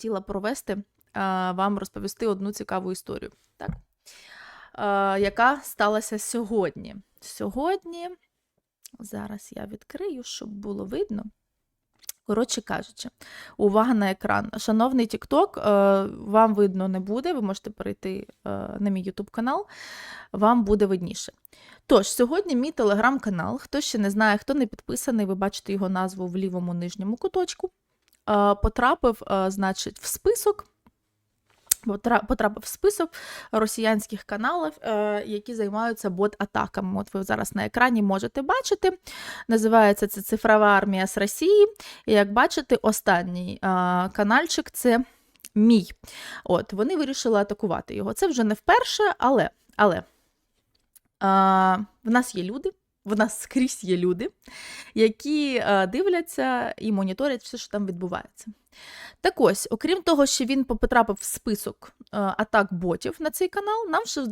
хотіла провести, е, вам розповісти одну цікаву історію, так? Е, яка сталася сьогодні. Сьогодні, зараз я відкрию, щоб було видно. Коротше кажучи, увага на екран. Шановний TikTok, е, вам видно не буде, ви можете перейти на мій YouTube канал, вам буде видніше. Тож, сьогодні мій телеграм-канал, хто ще не знає, хто не підписаний, ви бачите його назву в лівому нижньому куточку, потрапив, е, значить, в список. потра- Потрапив в список росіянських каналів, е, які займаються бот-атаками. От ви зараз на екрані можете бачити. Називається це Цифрова армія з Росії. І як бачите, останній е, канальчик це мій. От, вони вирішили атакувати його. Це вже не вперше, але, але в нас є люди, в нас скрізь є люди, які дивляться і моніторять все, що там відбувається. Так ось, окрім того, що він потрапив в список е, атак ботів на цей канал, нам ще е,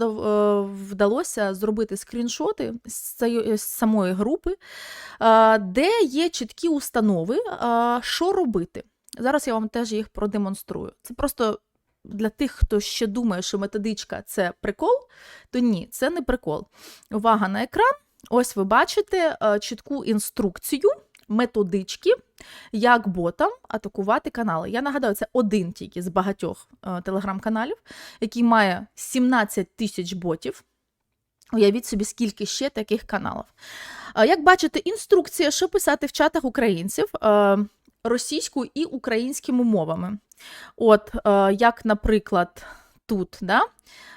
вдалося зробити скріншоти з, самої групи, е, де є чіткі установи, е, що робити. Зараз я вам теж їх продемонструю. Це просто для тих, хто ще думає, що методичка це прикол, то ні, це не прикол. Увага на екран. Ось ви бачите е, чітку інструкцію, методички, як ботам атакувати канали. Я нагадаю, це один тільки з багатьох е, телеграм-каналів, який має 17 тисяч ботів. Уявіть собі, скільки ще таких каналів. Е, Як бачите, інструкція, що писати в чатах українців російською і українськими мовами. От, як, наприклад, тут, да?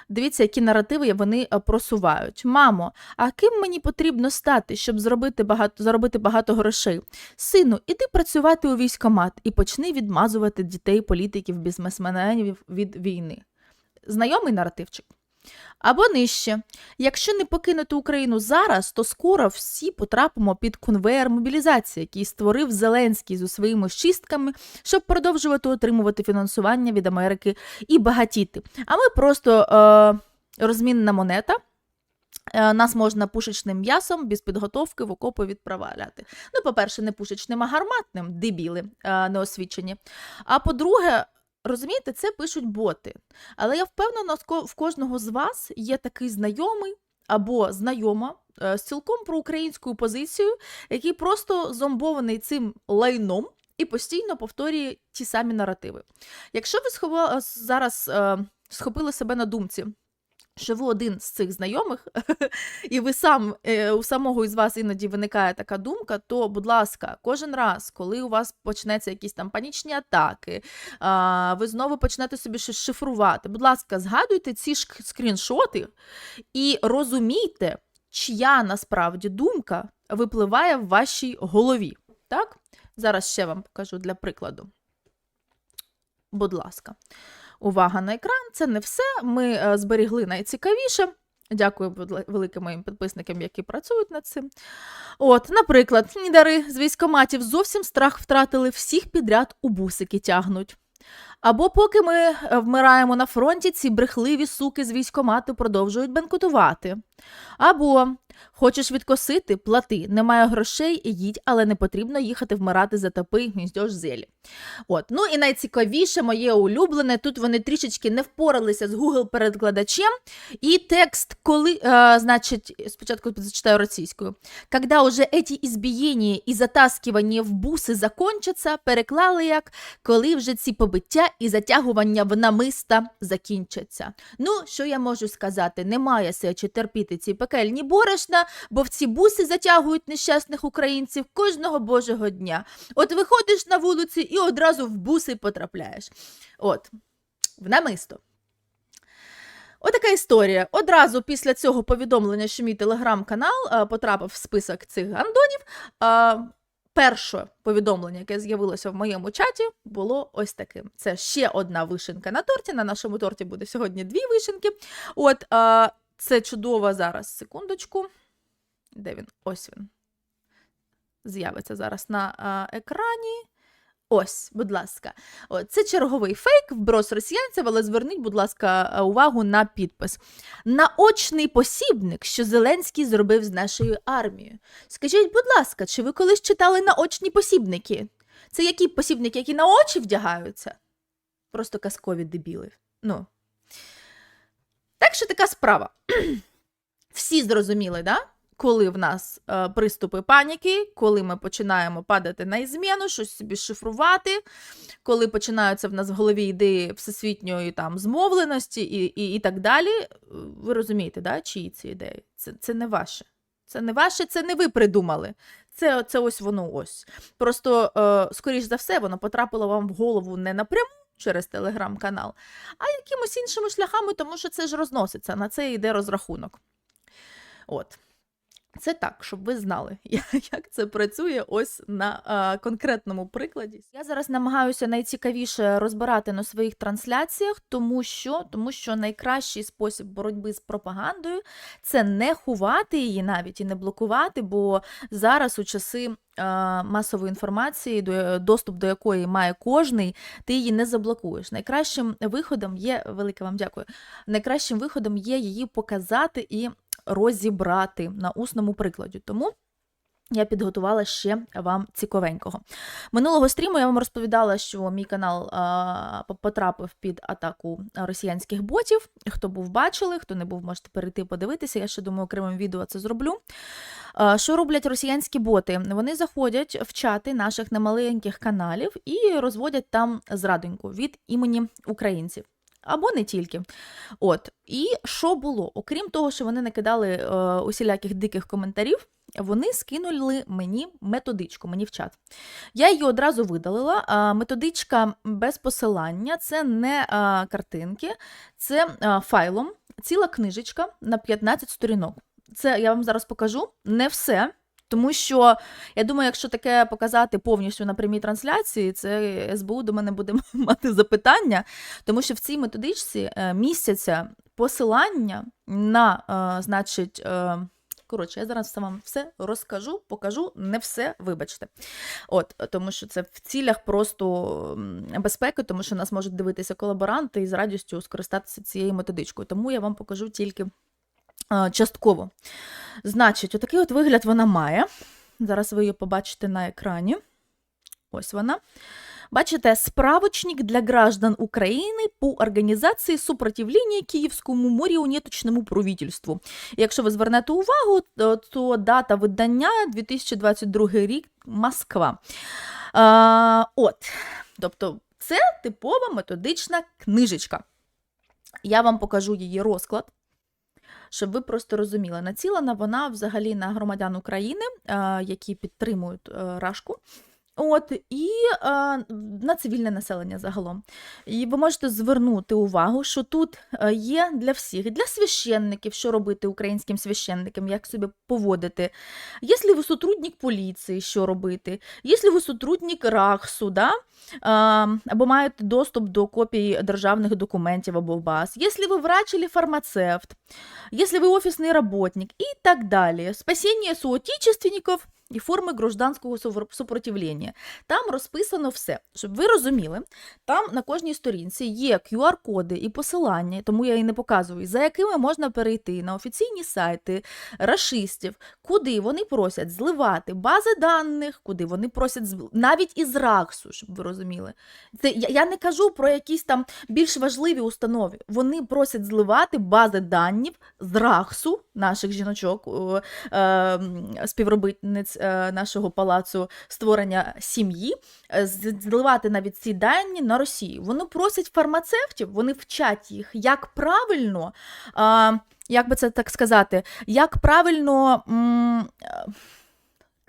дивіться, які наративи вони е, просувають. Мамо, а ким мені потрібно стати, щоб зробити багато, заробити багато грошей? Сину, іди працювати у військомат і почни відмазувати дітей, політиків, бізнесменів від війни. Знайомий наративчик? Або нижче. Якщо не покинути Україну зараз, то скоро всі потрапимо під конвеєр мобілізації, який створив Зеленський зі своїми чистками, щоб продовжувати отримувати фінансування від Америки і багатіти. А ми просто е, розмінна монета. Е, Нас можна пушечним м'ясом без підготовки в окопи відправляти. Ну, по-перше, не пушечним, а гарматним, дебіли е, неосвічені. А по-друге, розумієте, це пишуть боти. Але я впевнена, в кожного з вас є такий знайомий або знайома е, з цілком проукраїнською позицією, який просто зомбований цим лайном і постійно повторює ті самі наративи. Якщо ви зараз е, схопили себе на думці, що ви один з цих знайомих, і ви сам е, у самого із вас іноді виникає така думка, то, будь ласка, кожен раз, коли у вас почнеться якісь там панічні атаки, ви знову почнете собі щось шифрувати. Будь ласка, згадуйте ці скріншоти і розумійте, чия насправді думка випливає в вашій голові. Так? Зараз ще вам покажу для прикладу. Будь ласка. Увага на екран, це не все. Ми е, зберігли найцікавіше. Дякую великим моїм підписникам, які працюють над цим. От, наприклад, нідари з військоматів зовсім страх втратили, всіх підряд у бусики тягнуть. Або поки ми е, вмираємо на фронті, ці брехливі суки з військомату продовжують бенкотувати. Або хочеш відкосити, плати, немає грошей, їдь, але не потрібно їхати вмирати за топи гніздьож зелі. От. Ну і найцікавіше, моє улюблене, тут вони трішечки не впоралися з Google перекладачем. І текст, коли, е, значить, спочатку зачитаю російською. Когда уже эти избиения і затаскивання в буси закончаться, переклали як коли вже ці побиття і затягування в намиста закінчаться. Ну, що я можу сказати? Немає сечі терпіти ці пекельні борошна, бо в ці буси затягують нещасних українців кожного божого дня. От виходиш на вулиці і одразу в буси потрапляєш. От, в намисто. Отака історія. Одразу після цього повідомлення, що мій телеграм-канал потрапив в список цих гандонів. перше повідомлення, яке з'явилося в моєму чаті, було ось таким. Це ще одна вишенка на торті. На нашому торті буде сьогодні дві вишенки. От це чудово зараз. Секундочку. Де він? Ось він. З'явиться зараз на екрані. Ось, будь ласка. Це черговий фейк, вброс росіянців, але зверніть, будь ласка, увагу на підпис. Наочний посібник, що Зеленський зробив з нашою армією. Скажіть, будь ласка, чи ви колись читали наочні посібники? Це які посібники, які на очі вдягаються? Просто казкові дебіли. Ну. Так що така справа. Всі зрозуміли, да? Коли в нас е, приступи паніки, коли ми починаємо падати на ізміну, щось собі шифрувати, коли починаються в нас в голові ідеї всесвітньої там змовленості і, і, і так далі. Ви розумієте, да? чиї ці ідеї? Це, це не ваше. Це не ваше, це не ви придумали. Це, це ось воно ось. Просто, е, скоріш за все, воно потрапило вам в голову не напряму через телеграм-канал, а якимось іншими шляхами, тому що це ж розноситься, на це йде розрахунок. От. Це так, щоб ви знали, як це працює ось на а, конкретному прикладі. Я зараз намагаюся найцікавіше розбирати на своїх трансляціях, тому що тому що найкращий спосіб боротьби з пропагандою це не ховати її навіть і не блокувати, бо зараз у часи масової інформації, до, доступ до якої має кожний, ти її не заблокуєш. Найкращим виходом є, велике вам дякую, найкращим виходом є її показати і розібрати на усному прикладі. Тому я підготувала ще вам цікавенького. Минулого стріму я вам розповідала, що мій канал а, потрапив під атаку росіянських ботів. Хто був бачили, хто не був, можете перейти подивитися. Я ще думаю, окремим відео це зроблю. А, що роблять росіянські боти? Вони заходять в чати наших немаленьких каналів і розводять там зрадоньку від імені українців. Або не тільки. От. І що було? Окрім того, що вони накидали е, усіляких диких коментарів, вони скинули мені методичку, мені в чат. Я її одразу видалила. А, методичка без посилання це не а, картинки, це а, файлом, ціла книжечка на 15 сторінок. Це я вам зараз покажу не все. Тому що я думаю, якщо таке показати повністю на прямій трансляції, це СБУ до мене буде мати запитання, тому що в цій методичці е, містяться посилання на, е, значить, е, коротше, я зараз вам все розкажу, покажу, не все, вибачте. От, Тому що це в цілях просто безпеки, тому що нас можуть дивитися колаборанти і з радістю скористатися цією методичкою. Тому я вам покажу тільки частково. Значить, отакий от вигляд вона має. Зараз ви її побачите на екрані. Ось вона. Бачите, справочник для граждан України по організації супротивлення Київському маріонеточному правительству. Якщо ви звернете увагу, то, дата видання 2022 рік Москва. А, От, тобто, це типова методична книжечка. Я вам покажу її розклад щоб ви просто розуміли, націлена вона взагалі на громадян України, які підтримують е, рашку. От, і е, на цивільне населення загалом. І ви можете звернути увагу, що тут е, є для всіх, для священників, що робити українським священникам, як себе поводити. Якщо ви сотрудник поліції, що робити, якщо ви сотрудник РАХСу, да? е, або маєте доступ до копій державних документів або баз, якщо ви врач або фармацевт, якщо ви офісний работник і так далі. Спасіння соотечественників – і форми гражданського супротивлення. Там розписано все. Щоб ви розуміли, там на кожній сторінці є QR-коди і посилання, тому я і не показую, за якими можна перейти на офіційні сайти расистів, куди вони просять зливати бази даних, куди вони просять навіть із РАКСу, щоб ви розуміли. Це я, не кажу про якісь там більш важливі установи. Вони просять зливати бази даних з РАКСу, наших жіночок, е, співробітниць нашого палацу створення сім'ї, е, зливати навіть ці дані на Росію. Вони просять фармацевтів, вони вчать їх, як правильно, як би це так сказати, як правильно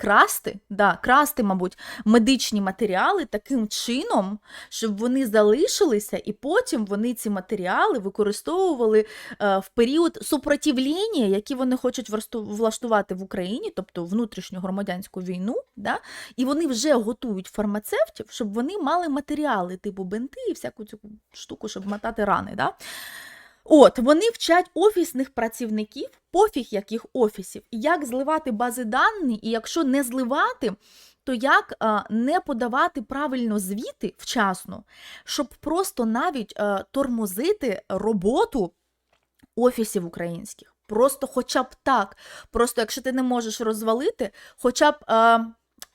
красти, да, красти, мабуть, медичні матеріали таким чином, щоб вони залишилися, і потім вони ці матеріали використовували е, в період супротивлення, які вони хочуть влаштувати в Україні, тобто внутрішню громадянську війну, да, і вони вже готують фармацевтів, щоб вони мали матеріали, типу бинти і всяку цю штуку, щоб мотати рани. Да. От, вони вчать офісних працівників, пофіг яких офісів, як зливати бази даних, і якщо не зливати, то як не подавати правильно звіти вчасно, щоб просто навіть тормозити роботу офісів українських. Просто хоча б так. Просто якщо ти не можеш розвалити, хоча б.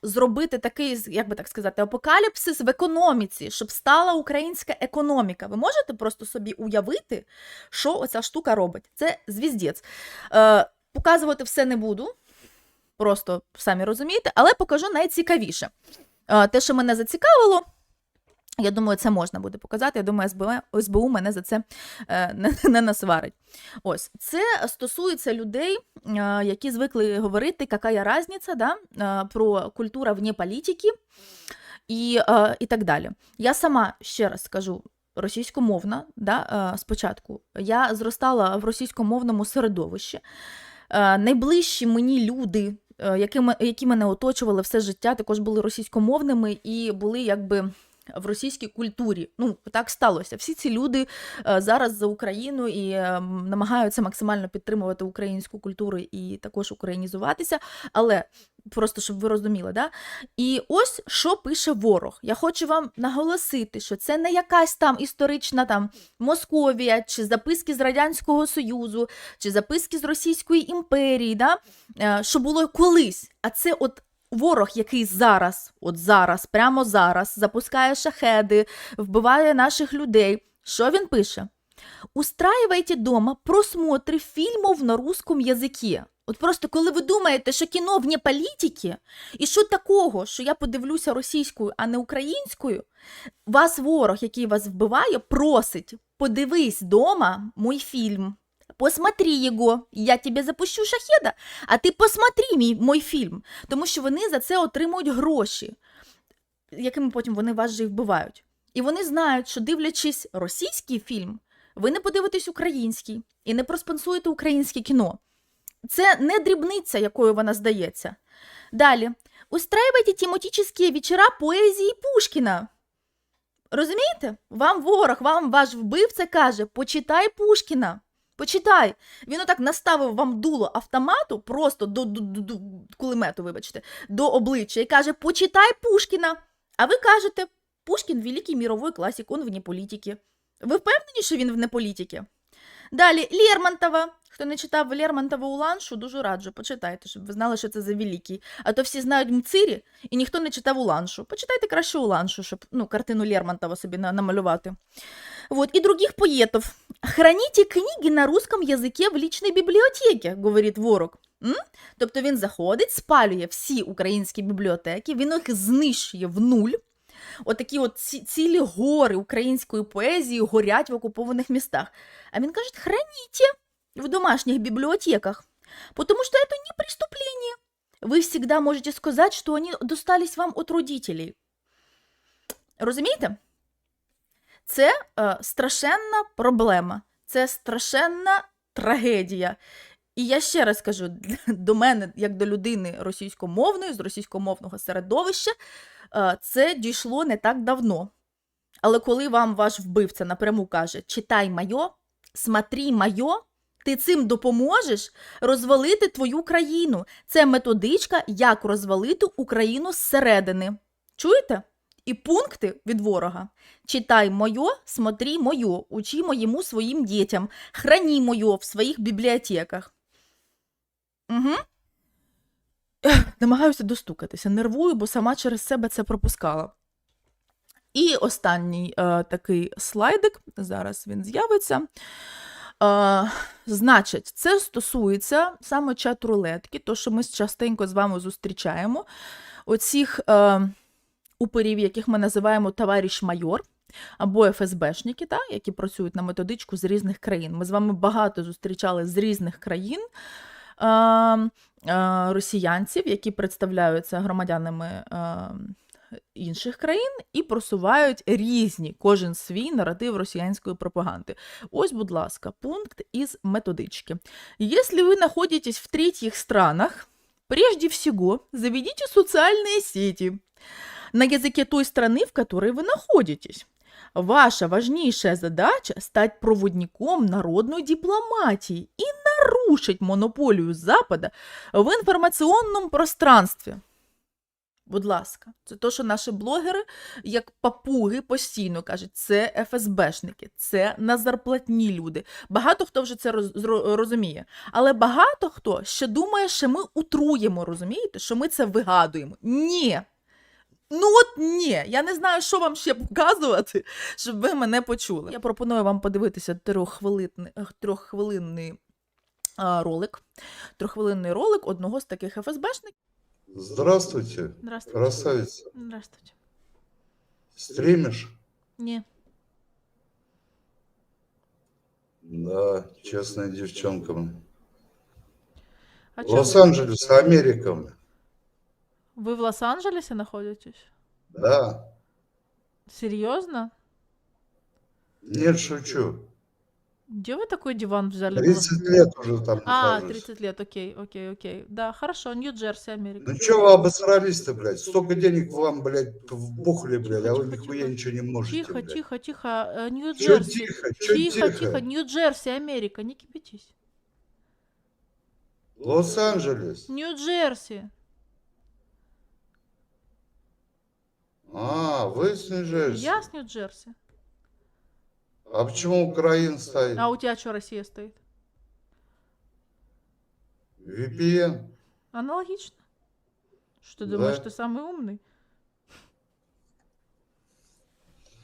Зробити такий, як би так сказати, апокаліпсис в економіці, щоб стала українська економіка. Ви можете просто собі уявити, що оця штука робить? Це звіздець. Е, показувати все не буду, просто самі розумієте, але покажу найцікавіше. Е, те, що мене зацікавило. Я думаю, це можна буде показати. Я думаю, СБУ, СБУ мене за це е, не, не насварить. Ось це стосується людей, е, які звикли говорити, яка є різниця да, е, про культуру вне політики і, і так далі. Я сама ще раз скажу. Російськомовна, да, спочатку. Я зростала в російськомовному середовищі. Найближчі мені люди, які, які мене оточували все життя, також були російськомовними і були якби в російській культурі. Ну, так сталося. Всі ці люди е, зараз за Україну і е, намагаються максимально підтримувати українську культуру і також українізуватися. Але просто щоб ви розуміли, да? І ось що пише ворог. Я хочу вам наголосити, що це не якась там історична там Московія, чи записки з Радянського Союзу, чи записки з Російської імперії, да? е, що було колись. А це от ворог, який зараз, от зараз, прямо зараз, запускає шахеди, вбиває наших людей. Що він пише? Устраивайте дома просмотри фільмів на русском язикі. От просто коли ви думаєте, що кіно вне політики, і що такого, що я подивлюся російською, а не українською, вас ворог, який вас вбиває, просить подивись дома мій фільм. Посмотри його, я тебе запущу шахеда, а ти посмотри мій, мій фільм. Тому що вони за це отримують гроші, якими потім вони вас же і вбивають. І вони знають, що дивлячись російський фільм, ви не подивитесь український і не проспонсуєте українське кіно. Це не дрібниця, якою вона здається. Далі. Устраивайте тематические вечера поезії Пушкіна. Розумієте? Вам ворог, вам ваш вбивця каже: почитай Пушкіна. Почитай. Він отак наставив вам дуло автомату, просто до, до, до, до кулемету, вибачте, до обличчя і каже: почитай Пушкіна. А ви кажете, Пушкін великий міровий класик, он вне політики. Ви впевнені, що він вне політики? Далі Лермонтова. Хто не читав Лермонтова Уланшу, дуже раджу, почитайте, щоб ви знали, що це за великий. А то всі знають Мцирі, і ніхто не читав Уланшу. Почитайте краще Уланшу, щоб ну, картину Лермонтова собі на- намалювати. Вот, и других поэтов. Храните книги на русском языке в личной библиотеке, говорить ворог. М? Тобто він заходить, спалює всі українські бібліотеки, він їх знищує в нуль. Отакі от ці, цілі гори української поезії горять в окупованих містах. А він каже, храните в домашних библиотеках, потому что это не преступление. Вы всегда можете сказать, что они достались вам от родителей. Розумієте? Це е, страшенна проблема, це страшенна трагедія. І я ще раз кажу, до мене, як до людини російськомовної, з російськомовного середовища, е, це дійшло не так давно. Але коли вам ваш вбивця напряму каже: читай майо, смотри майо, ти цим допоможеш розвалити твою країну. Це методичка, як розвалити Україну зсередини. Чуєте? І пункти від ворога. Читай моє, смотри моє, учи моєму своїм дітям, храні моє в своїх бібліотеках. Угу. Намагаюся достукатися, нервую, бо сама через себе це пропускала. І останній е, такий слайдик, зараз він з'явиться. Е, значить, це стосується саме чат-рулетки, то, що ми частенько з вами зустрічаємо. Оцих е, уперів, яких ми називаємо товариш майор або ФСБшники, та, які працюють на методичку з різних країн. Ми з вами багато зустрічали з різних країн Е, е, росіянців, які представляються громадянами е, інших країн і просувають різні, кожен свій наратив росіянської пропаганди. Ось, будь ласка, пункт із методички. Если вы находитесь в третьих странах, прежде всего заведите социальные сети на языке той страны, в которой вы находитесь. Ваша важнейшая задача – стать проводником народной дипломатии и нарушить монополию Запада в информационном пространстве. Будь ласка, це то, що наші блогери, як папуги, постійно кажуть, це ФСБшники, це на зарплатні люди. Багато хто вже це роз- розуміє. Але багато хто ще думає, що ми утруємо, розумієте, що ми це вигадуємо. Ні. Ну от ні, я не знаю, що вам ще показувати, щоб ви мене почули. Я пропоную вам подивитися трьоххвилинний, трьоххвилинний ролик. Трьоххвилинний ролик одного з таких ФСБшників. Здравствуйте, Здравствуйте. красавица. Здравствуйте. Стримишь? Ні. Да, честная девчонка. блин. А чё вы? Лос-Анджелес, Америка. блин. Вы в Лос-Анджелесе находитесь? Да. Серьезно? Нет, шучу. Где вы такой диван взяли? 30 лет уже там А, нахожусь. 30 лет, окей, окей, окей. Да, хорошо, Нью-Джерси, Америка. Ну чё вы обосрались-то, блядь? Столько денег вам, блядь, вбухали, блядь, а вы Тихо, нихуя тихо. ничего не можете, Тихо, блядь. тихо, тихо. э, Чё Нью-Джерси. тихо, чё Тихо, тихо? тихо, Нью-Джерси, Америка, не кипятись. Лос-Анджелес. Нью-Джерси. А, вы с Нью-Джерси. Я с Нью-Джерси. А почему Украина стоит? А у тебя что Россия стоит? VPN. Аналогично. Что ты Да. думаешь, ты самый умный?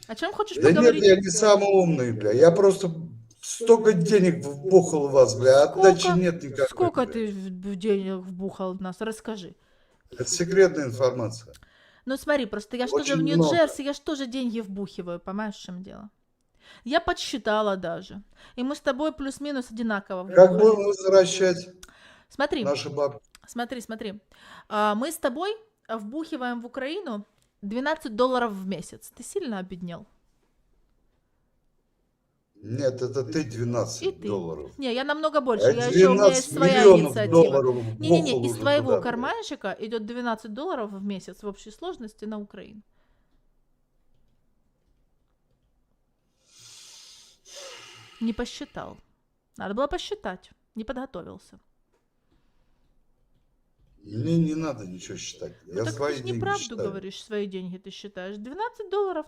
О чем хочешь Да нет, поговорить? я не самый умный, бля. Я просто столько денег вбухал в вас, бля. а Отдачи Сколько? нет никакой. Сколько бля. ты в в денег вбухал в нас? Расскажи. Это секретная информация. Ну смотри, просто я же тоже в Очень много. Нью-Джерси, я же тоже деньги вбухиваю, понимаешь, в чем дело? Я подсчитала даже. И мы с тобой плюс-минус одинаково Как будем возвращать Смотри, наши бабки? смотри, смотри. А, Мы с тобой вбухиваем в Украину 12 долларов в месяц. Ты сильно обеднел? Нет, это ты 12 И ты. долларов. Не, я намного больше. Я еще, у меня есть 12 своя инициатива. Не-не-не, из твоего туда, карманчика идет 12 долларов в месяц в общей сложности на Украину. Не посчитал. Надо было посчитать. Не подготовился. Мне не надо ничего считать. Ну, Я так ты свои ж деньги неправду считаю. говоришь, свои деньги ты считаешь. 12 долларов.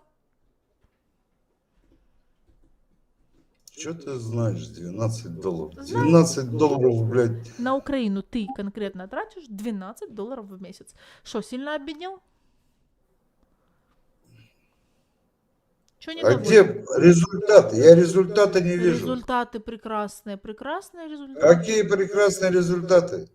Что ты знаешь, 12 долларов? Знаю. 12 долларов, блядь. На Украину ты конкретно тратишь 12 долларов в месяц. Что, сильно обеднел? Чё не А где результаты? Я результата не вижу. Результаты прекрасные, прекрасные результаты. Какие прекрасные результаты?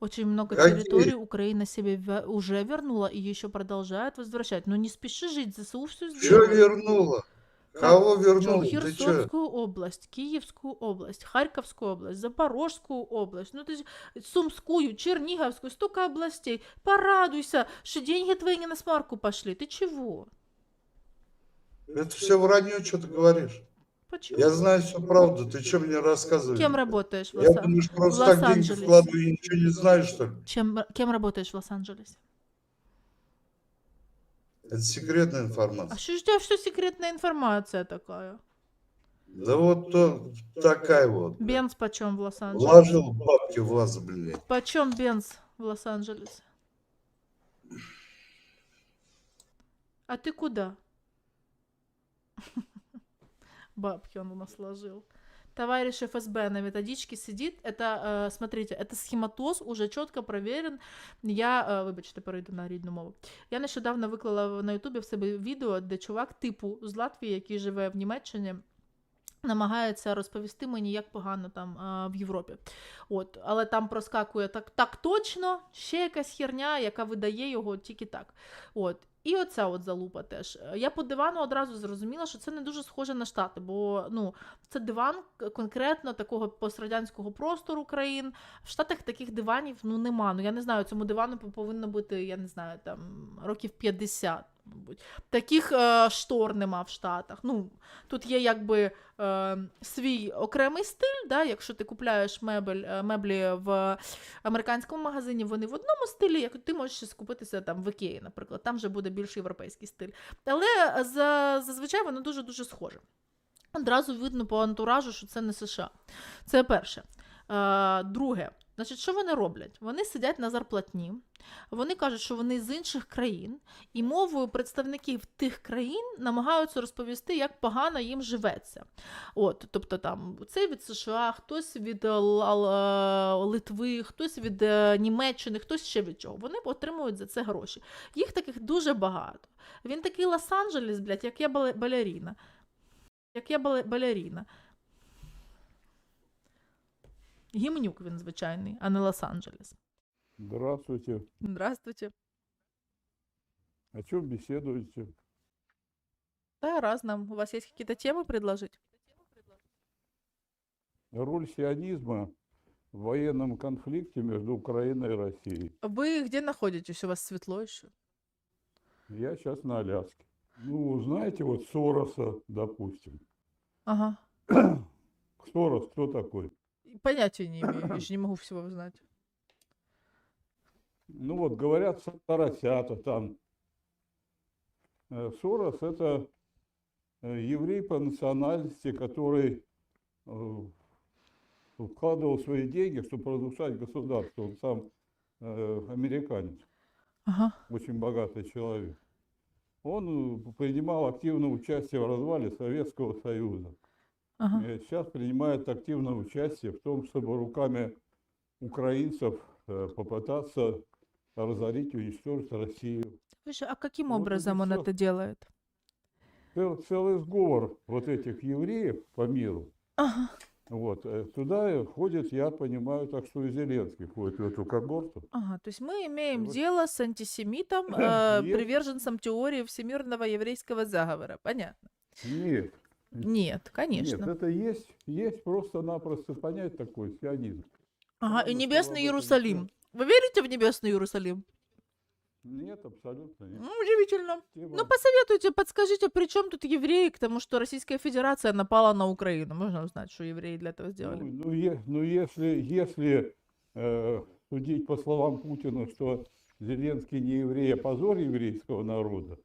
Очень много Какие? территорий Украина себе вя- уже вернула и еще продолжает возвращать. Но не спеши жить, ЗСУ все Что сделает. вернула? Кого Чё, вернул? Ты что? Херсонскую область, Киевскую область, Харьковскую область, Запорожскую область, ну ты ж- Сумскую, Черниговскую, столько областей. Порадуйся, что деньги твои не на смарку пошли. Ты чего? Это все вранье, что ты говоришь. Почему? Я знаю всю правду. Ты что мне рассказываешь? Кем работаешь в, Я Лос- думаешь, в просто так деньги Лос-Анджелесе? вкладываю и ничего не знаешь, что ли? Чем, кем работаешь в Лос-Анджелесе? Это секретная А информация. что ж у тебя все секретная информация такая? Да вот то, такая вот. Бенз почем в Лос-Анджелесе? Вложил бабки в вас, блядь. Почем бенз в Лос-Анджелесе? А ты куда? Бабки он у нас сложил. Товарищ ФСБ на методичке сидит. Это, э, смотрите, это схематоз уже чітко проверен. Я, е, вибачте, перейду на рідну мову. Я нещодавно виклала на Ютубі в себе відео, де чувак типу з Латвії, який живе в Німеччині, намагається розповісти мені, як погано там е, в Європі. От, але там проскакує так, так точно, ще якась херня, яка видає його тільки так. От. і оця от залупа теж. Е, Я по дивану одразу зрозуміла, що це не дуже схоже на Штати, бо ну, це диван конкретно такого пострадянського простору країн. В Штатах таких диванів ну, нема. Ну, я не знаю, цьому дивану повинно бути, я не знаю, там років 50, мабуть. Таких е, штор нема в Штатах. Ну, тут є якби е, свій окремий стиль, да, якщо ти купляєш мебель, е, меблі в американському магазині, вони в одному стилі, як ти можеш скупитися там в Ікеї, наприклад, там вже буде більш європейський стиль. Але за, зазвичай воно дуже-дуже схоже. Одразу видно по антуражу, що це не США. Це перше. Е, друге. Значить, що вони роблять? Вони сидять на зарплатні, вони кажуть, що вони з інших країн, і мовою представників тих країн намагаються розповісти, як погано їм живеться. От, тобто там цей від США, хтось від е, е, Литви, хтось від е, Німеччини, хтось ще від чого. Вони отримують за це гроші. Їх таких дуже багато. Він такий Лос-Анджелес, блядь, як я бале- балеріна. Як я бале- балеріна. Гімнюк він звичайний, а не Лос-Анджелес. Здравствуйте. Здравствуйте. О чем беседуете? Да, раз нам. У вас есть какие-то темы предложить? Роль сионизма в военном конфликте между Украиной и Россией. Вы где находитесь? У вас светло еще? Я сейчас на Аляске. Ну, знаете, вот Сороса, допустим. Ага. Сорос кто такой? Понятия не имею, я же не могу всего узнать. Ну вот, говорят, Соросята там. Э, Сорос – это э, еврей по национальности, который э, вкладывал свои деньги, чтобы разрушать государство. Он сам американец. Ага. очень богатый человек. Он принимал активное участие в развале Советского Союза. Ага. Э, Сейчас принимает активное участие в том, чтобы руками украинцев э, попытаться разорить, уничтожить Россию. Слушай, а каким Вот образом он всё. это делает? Цел- Целый сговор вот этих евреев по миру. Ага. Вот, э, туда и входит, я понимаю, так что и Зеленский входит в эту когорту. Ага, то есть мы имеем Вот. дело с антисемитом, э, Нет. приверженцем теории всемирного еврейского заговора. Понятно? Нет, Нет, конечно. нет, это есть, есть просто-напросто понять такой сионизм. Ага, и небесный Иерусалим. Вы верите в небесный Иерусалим? Нет, абсолютно нет. М, Удивительно. Тема- Ну, посоветуйте, подскажите, при чем тут евреи, к тому, что Российская Федерация напала на Украину? Можно узнать, что евреи для этого сделали? Ну, ну, е- ну, если, если э, судить по словам Путина, что Зеленский не еврей, а позор еврейского народа,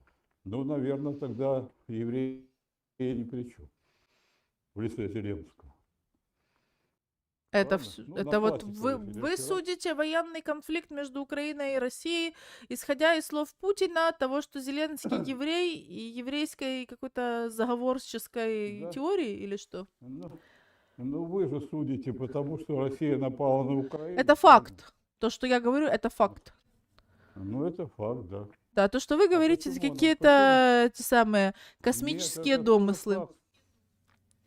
ну, наверное, тогда евреи ни при чем в лице Зеленского. Это, всё- ну, это вот вы, вы судите военный конфликт между Украиной и Россией, исходя из слов Путина, того, что Зеленский еврей и еврейской какой-то заговорческой Да. теории или что? Ну, ну, вы же судите, потому что Россия напала на Украину. Это факт. То, что я говорю, это факт. Ну, это факт, да. Да, то, что вы говорите, почему она- какие-то эти самые Нет, космические это тоже домыслы. факт.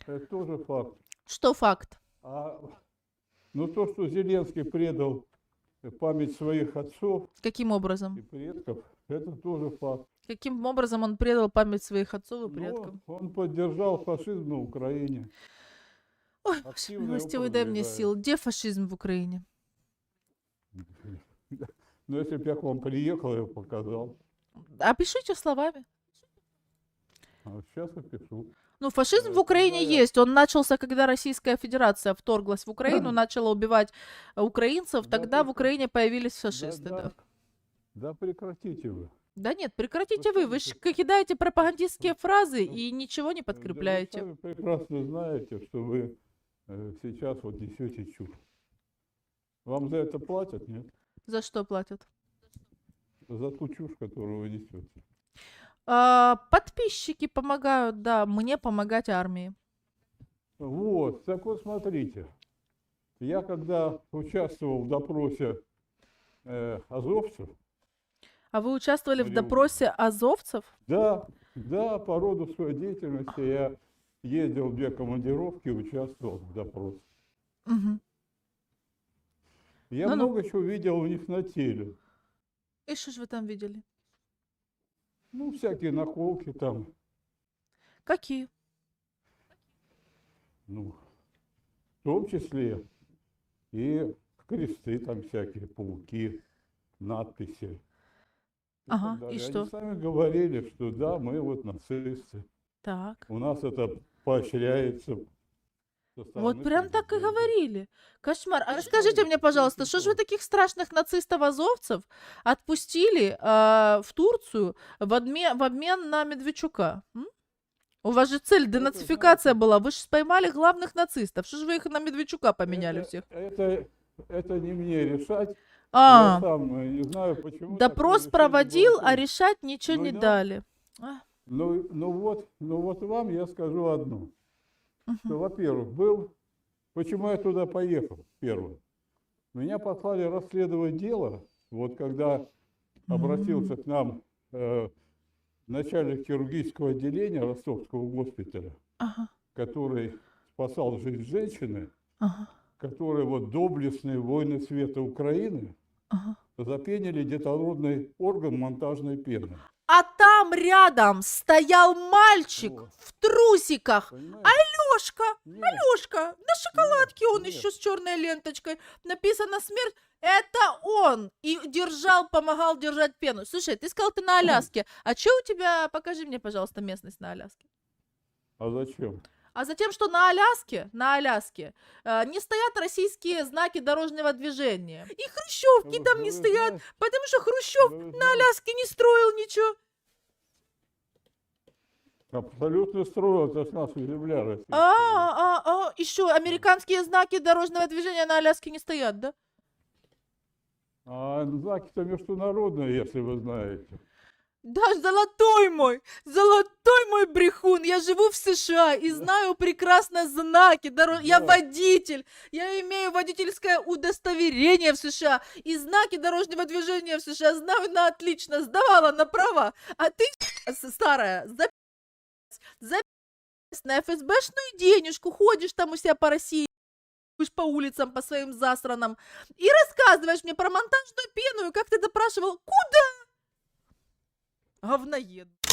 Это тоже факт. Что факт? А ну то, что Зеленский предал память своих отцов Каким образом? и предков, это тоже факт. Каким образом он предал память своих отцов и Но предков? он поддержал фашизм на Украине. Ой, милостивый, дай мне сил. Где фашизм в Украине? Но если бы я к вам приехал, я бы показал. Опишите словами. А сейчас опишу. Ну, фашизм в Украине когда я- есть. Он начался, когда Российская Федерация вторглась в Украину, начала убивать э, украинцев. Да, Тогда в Украине появились фашисты, да. да, да прекратите вы. Да нет, прекратите Вы вы. Вы сами ж кидаете пропагандистские фразы Ну, и ничего не Да вы подкрепляете. прекрасно знаете, что вы э, сейчас вот несете чушь. Вам за это платят, нет? За что платят? За ту чушь, которую вы несете. А, подписчики помогают, да, мне помогать армии. Вот, так вот смотрите. Я когда участвовал в допросе э, азовцев, А вы участвовали в допросе азовцев? да, да, по роду своей деятельности я ездил в две командировки, участвовал в допросе. Мгм. Я Ну-ну. много чего видел у них на теле. И что же вы там видели? Ну, всякие наколки там, Какие? ну, в том числе и кресты там всякие, пауки, надписи. и Ага, и Они что? сами говорили, что да, мы вот нацисты. Так. У нас это поощряется. Вот прям так и говорили. Кошмар. А расскажите мне, пожалуйста, что же вы таких страшных нацистов-азовцев отпустили а, в Турцию в, обме- в обмен на Медведчука? м? У вас же цель денацификация была. Вы же поймали главных нацистов. Что же вы их на Медведчука поменяли это, всех? Это, это не мне решать. Я А, сам э, не знаю, почему. допрос проводил, а решать ничего Ну не да. дали. А, Ну, ну вот, ну вот вам я скажу одно. Что, во-первых, был, почему я туда поехал первым? Меня послали расследовать дело, вот когда обратился к нам э, начальник хирургического отделения Ростовского госпиталя, Ага, который спасал жизнь женщины, ага, которые вот доблестные воины света Украины ага. запенили детородный орган монтажной пены. А там рядом стоял мальчик Вот. в трусиках. Понимаете? Лёшка, Нет, Лёшка, на шоколадке он еще с черной ленточкой. Написано смерть. Это он. И держал, помогал держать пену. Слушай, ты сказал, ты на Аляске. А что у тебя, покажи мне, пожалуйста, местность на Аляске. А зачем? А затем, что на Аляске, на Аляске э, не стоят российские знаки дорожного движения. И хрущевки Вы- там не стоят, потому что Хрущев на Аляске не строил ничего. Абсолютно строил, это ж наша земля российская. А, а, а, еще американские знаки дорожного движения на Аляске не стоят, да? А знаки-то международные, если вы знаете. Да, золотой мой, золотой мой брехун. Я живу в США и знаю прекрасно знаки. дорож- Я Да. водитель. Я имею водительское удостоверение в США. И знаки дорожного движения в США знаю на отлично. Сдавала на права. А ты, с- старая, за за на ФСБшную денежку ходишь там у себя по России по улицам, по своим засранам и рассказываешь мне про монтажную пену, и как ты допрашивал, куда? Говноед.